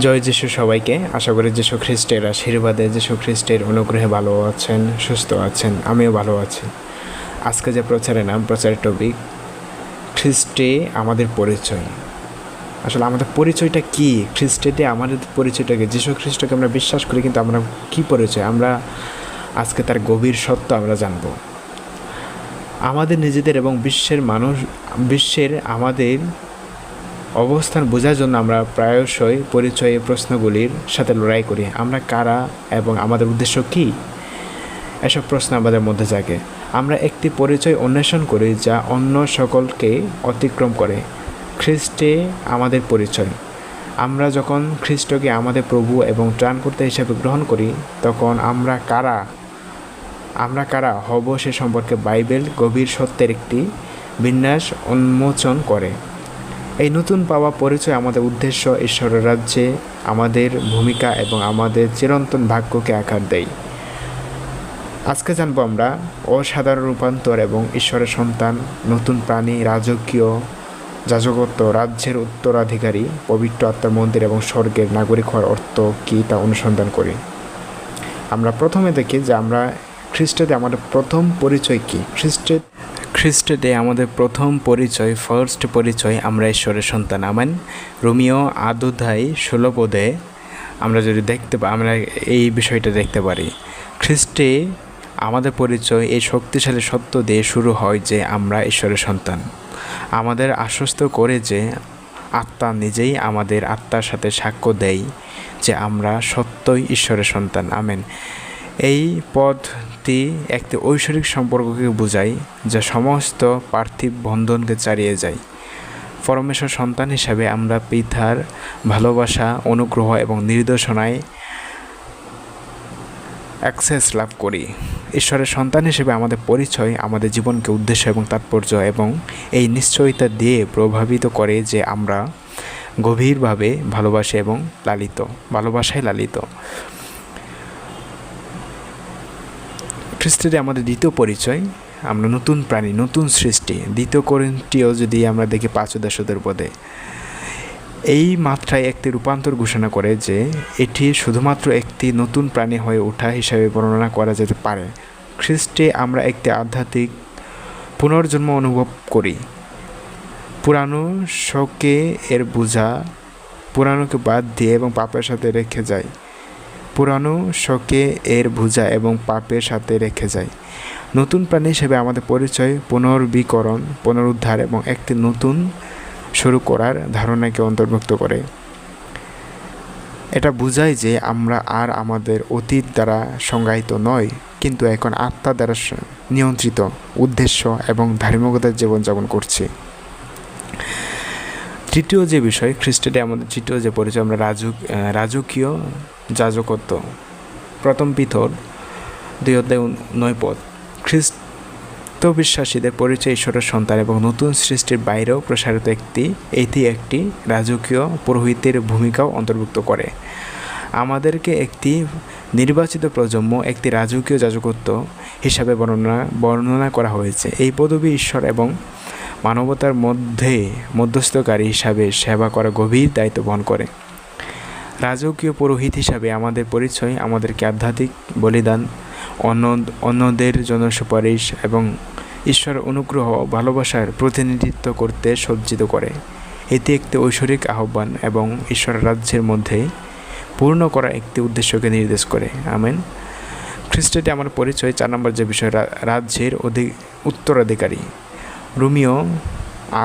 জয় যিশু সবাইকে। আশা করি যিশু খ্রিস্টের আশীর্বাদে যিশু খ্রিস্টের অনুগ্রহে ভালো আছেন, সুস্থ আছেন, আমিও ভালো আছি। আজকে যে প্রচারের নাম, প্রচারের টপিক খ্রিস্টে আমাদের পরিচয়। আসলে আমাদের পরিচয়টা কি? খ্রিস্টেতে আমাদের পরিচয়টাকে যিশু খ্রিস্টকে আমরা বিশ্বাস করি, কিন্তু আমরা কি পরিচয়? আমরা আজকে তার গভীর সত্য আমরা জানব। আমাদের নিজেদের এবং বিশ্বের মানুষ, বিশ্বের আমাদের অবস্থান বোঝার জন্য আমরা প্রায়শই পরিচয় প্রশ্নগুলির সাথে লড়াই করি। আমরা কারা এবং আমাদের উদ্দেশ্য কী? এসব প্রশ্ন আমাদের মধ্যে জাগে। আমরা একটি পরিচয় অন্বেষণ করি যা অন্য সকলকে অতিক্রম করে। খ্রিস্টে আমাদের পরিচয়। আমরা যখন খ্রিস্টকে আমাদের প্রভু এবং ত্রাণকর্তা হিসেবে গ্রহণ করি, তখন আমরা কারা? আমরা কারা হব সে সম্পর্কে বাইবেল গভীর সত্যের একটি বিন্যাস উন্মোচন করে। এই নতুন পাওয়া পরিচয় আমাদের উদ্দেশ্য ঈশ্বরের রাজ্যে, আমাদের ভূমিকা এবং আমাদের চিরন্তন ভাগ্যকে আকার দেয়। আজকে জানব আমরা অসাধারণ রূপান্তর এবং ঈশ্বরের সন্তান, নতুন প্রাণী, রাজকীয় যাজকত্ব রাজ্যের উত্তরাধিকারী, পবিত্র আত্মার মন্দির এবং স্বর্গের নাগরিক হওয়ার অর্থ কী তা অনুসন্ধান করি। আমরা প্রথমে দেখি যে আমরা খ্রিস্টেতে আমাদের প্রথম পরিচয় কী? খ্রিস্টের খ্রিস্টেতে আমাদের প্রথম পরিচয় ফার্স্ট পরিচয় আমরা ঈশ্বরের সন্তান, আমেন। রোমিও আদুধাই ষোলোপদে আমরা যদি দেখতে আমরা এই বিষয়টা দেখতে পারি। খ্রিস্টে আমাদের পরিচয়, এই শক্তিশালী সত্য দিয়ে শুরু হয় যে আমরা ঈশ্বরের সন্তান। আমাদের আশ্বস্ত করে যে আত্মা নিজেই আমাদের আত্মার সাথে সাক্ষ্য দেয় যে আমরা সত্যই ঈশ্বরের সন্তান, আমেন। এই পদটি একটি ঐশ্বরিক সম্পর্ককে বোঝায়, যা সমস্ত পার্থিব বন্ধনকে চালিয়ে যায়। পরমেশ্বর সন্তান হিসাবে আমরা পিতার ভালোবাসা, অনুগ্রহ এবং নির্দেশনায় অ্যাক্সেস লাভ করি। ঈশ্বরের সন্তান হিসেবে আমাদের পরিচয়, আমাদের জীবনকে উদ্দেশ্য এবং তাৎপর্য এবং এই নিশ্চয়তা দিয়ে প্রভাবিত করে যে আমরা গভীরভাবে ভালোবাসি এবং লালিত, ভালোবাসায় লালিত। খ্রিস্টে আমাদের দ্বিতীয় পরিচয়, আমরা নতুন প্রাণী, নতুন সৃষ্টি। দ্বিতীয় করিন্টিও যদি আমরা দেখি পাঁচ দশদের পদে, এই মাত্রায় একটি রূপান্তর ঘোষণা করে যে এটি শুধুমাত্র একটি নতুন প্রাণী হয়ে ওঠা হিসাবে বর্ণনা করা যেতে পারে। খ্রিস্টে আমরা একটি আধ্যাত্মিক পুনর্জন্ম অনুভব করি। পুরানো শোকে এর বোঝা পুরানোকে বাদ দিয়ে এবং পাপের সাথে রেখে যায়। পুরানো শোকে এর বোঝা এবং পাপের সাথে রেখে যায়। নতুন প্রাণী হিসেবে আমাদের পরিচয় পুনর্বীকরণ, পুনরুদ্ধার এবং একটি নতুন শুরু করার ধারণাকে অন্তর্ভুক্ত করে। এটা বোঝায় যে আমরা আর আমাদের অতীত দ্বারা সংজ্ঞায়িত নয়, কিন্তু এখন আত্মা দ্বারা নিয়ন্ত্রিত উদ্দেশ্য এবং ধার্মিকতার জীবনযাপন করছি। তৃতীয় যে বিষয় খ্রিস্টানে আমাদের তৃতীয় যে পরিচয়, আমরা রাজুক রাজকীয় যাজকত্ব, প্রথম পিথর দুই অধ্যায় নয় পদ। খ্রিস্ট বিশ্বাসীদের পরিচয় ঈশ্বরের সন্তান এবং নতুন সৃষ্টির বাইরেও প্রসারিত একটি, এটি একটি রাজকীয় পুরোহিতের ভূমিকাও অন্তর্ভুক্ত করে। আমাদেরকে একটি নির্বাচিত প্রজন্ম, একটি রাজকীয় যাজকত্ব হিসাবে বর্ণনা বর্ণনা করা হয়েছে। এই পদবী ঈশ্বর এবং মানবতার মধ্যে মধ্যস্থকারী হিসাবে সেবা করা গভীর দায়িত্ব বহন করে। রাজকীয় পুরোহিত হিসাবে আমাদের পরিচয়, আমাদেরকে আধ্যাত্মিক বলিদান অন্য অন্যদের জন্য সুপারিশ এবং ঈশ্বর অনুগ্রহ, ভালোবাসার প্রতিনিধিত্ব করতে সজ্জিত করে। এটি একটি ঐশ্বরিক আহ্বান এবং ঈশ্বর রাজ্যের মধ্যে পূর্ণ করা একটি উদ্দেশ্যকে নির্দেশ করে। আমেন। খ্রিস্টটি আমার পরিচয়, চার নম্বর যে বিষয় রাজ্যের অধিক উত্তরাধিকারী। রুমিও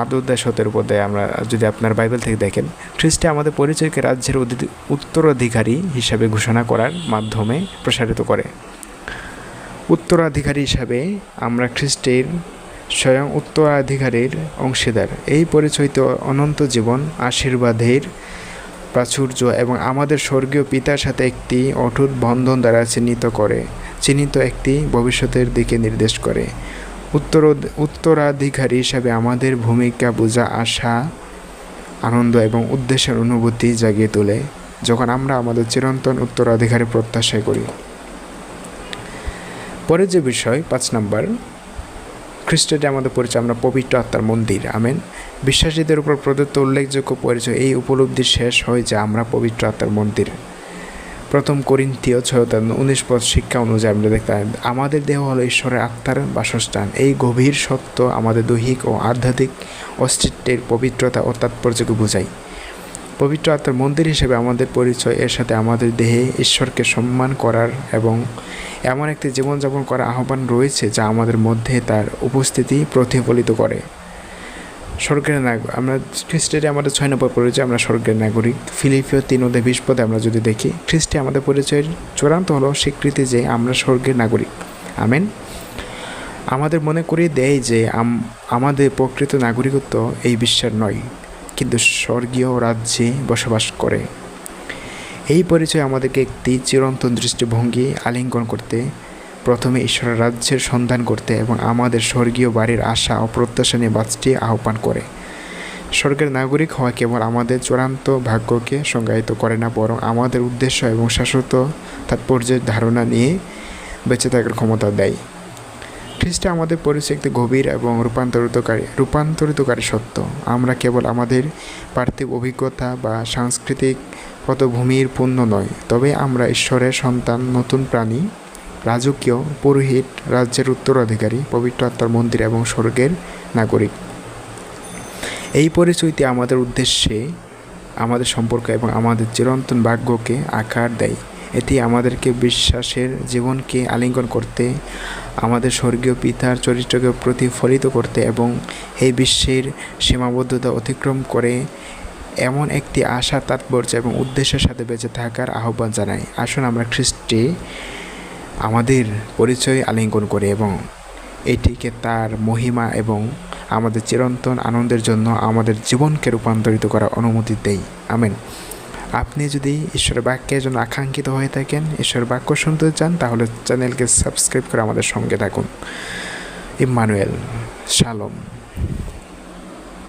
আদুদ্দা সতের পদে আমরা যদি আপনার বাইবেল থেকে দেখেন, খ্রিস্টে আমাদের পরিচয়কে রাজ্যের উত্তরাধিকারী হিসাবে ঘোষণা করার মাধ্যমে প্রসারিত করে। উত্তরাধিকারী হিসাবে আমরা খ্রিস্টের স্বয়ং উত্তরাধিকারীর অংশীদার। এই পরিচয়িত অনন্ত জীবন, আশীর্বাদের প্রাচুর্য এবং আমাদের স্বর্গীয় পিতার সাথে একটি অটুট বন্ধন দ্বারা চিহ্নিত করে চিহ্নিত একটি ভবিষ্যতের দিকে নির্দেশ করে। উত্তর উত্তরাধিকারী হিসাবে আমাদের ভূমিকা বোঝা আশা, আনন্দ এবং উদ্দেশ্যের অনুভূতি জাগিয়ে তোলে যখন আমরা আমাদের চিরন্তন উত্তরাধিকারী প্রত্যাশা করি। পরের যে বিষয়, পাঁচ নম্বর খ্রিস্টানটি আমাদের পরিচয়, আমরা পবিত্র আত্মার মন্দির, আমেন। বিশ্বাসীদের উপর প্রদত্ত উল্লেখযোগ্য পরিচয় এই উপলব্ধি শেষ হয় যে আমরা পবিত্র আত্মার মন্দির। প্রথম করিন্থীয় ছয়তা উনিশ পদ শিক্ষা অনুযায়ী আমরা দেখতে পাই, আমাদের দেহ হলো ঈশ্বরের আত্মার বাসস্থান। এই গভীর সত্য আমাদের দৈহিক ও আধ্যাত্মিক অস্তিত্বের পবিত্রতা ও তাৎপর্যকে বোঝায়। পবিত্র আত্মার মন্দির হিসেবে আমাদের পরিচয় এর সাথে আমাদের দেহে ঈশ্বরকে সম্মান করার এবং এমন একটি জীবনযাপন করার আহ্বান রয়েছে যা আমাদের মধ্যে তার উপস্থিতি প্রতিফলিত করে। স্বর্গের নাগরিক আমরা খ্রিস্টের আমাদের ছয় নম্বর পরিচয়, আমরা স্বর্গের নাগরিক। ফিলিপিও তিন অধ্যায় বিশ পদে আমরা যদি দেখি খ্রিস্টে আমাদের পরিচয়ের চূড়ান্ত হলো স্বীকৃতি যে আমরা স্বর্গের নাগরিক। আমেন। আমাদের মনে করিয়ে দেয় যে আম- আমাদের প্রকৃত নাগরিকত্ব এই বিশ্বের নয়, কিন্তু স্বর্গীয় রাজ্যে বসবাস করে। এই পরিচয় আমাদেরকে একটি চিরন্তন দৃষ্টিভঙ্গি আলিঙ্গন করতে প্রথমে ঈশ্বরের রাজ্যের সন্ধান করতে এবং আমাদের স্বর্গীয় বাড়ির আশা ও প্রত্যাশা নিয়ে বাঁচতে আহ্বান করে। স্বর্গের নাগরিক হওয়া কেবল আমাদের চূড়ান্ত ভাগ্যকে সংজ্ঞায়িত করে না, বরং আমাদের উদ্দেশ্য এবং শাশ্বত তাৎপর্যের ধারণা নিয়ে বেঁচে থাকার ক্ষমতা দেয়। খ্রিস্টে আমাদের পরিচয় একটি গভীর এবং রূপান্তরিতকারী রূপান্তরিতকারী সত্য। আমরা কেবল আমাদের পার্থিব অভিজ্ঞতা বা সাংস্কৃতিক পটভূমির পূর্ণ নয়, তবে আমরা ঈশ্বরের সন্তান, নতুন প্রাণী রাজকীয় পুরোহিত রাজ্যের উত্তরাধিকারী, পবিত্র আত্মার মন্দির এবং স্বর্গের নাগরিক। এই পরিচয়টি আমাদের উদ্দেশ্যে, আমাদের সম্পর্ক এবং আমাদের চিরন্তন ভাগ্যকে আকার দেয়। এটি আমাদেরকে বিশ্বাসের জীবনকে আলিঙ্গন করতে, আমাদের স্বর্গীয় পিতার চরিত্রকে প্রতিফলিত করতে এবং এই বিশ্বের সীমাবদ্ধতা অতিক্রম করে এমন একটি আশা, তাৎপর্য এবং উদ্দেশ্যের সাথে বেঁচে থাকার আহ্বান জানাই। আসুন আমরা খ্রিস্টে আমাদের পরিচয় আলিঙ্গন করে এবং এটিকে তার মহিমা এবং আমাদের চিরন্তন আনন্দের জন্য আমাদের জীবনকে রূপান্তরিত করার অনুমতি দেই। আমেন। আপনি যদি ঈশ্বরের বাক্যের জন্য আকাঙ্ক্ষিত হয়ে থাকেন, ঈশ্বর বাক্য শুনতে চান, তাহলে চ্যানেলকে সাবস্ক্রাইব করে আমাদের সঙ্গে থাকুন। Emmanuel, Shalom.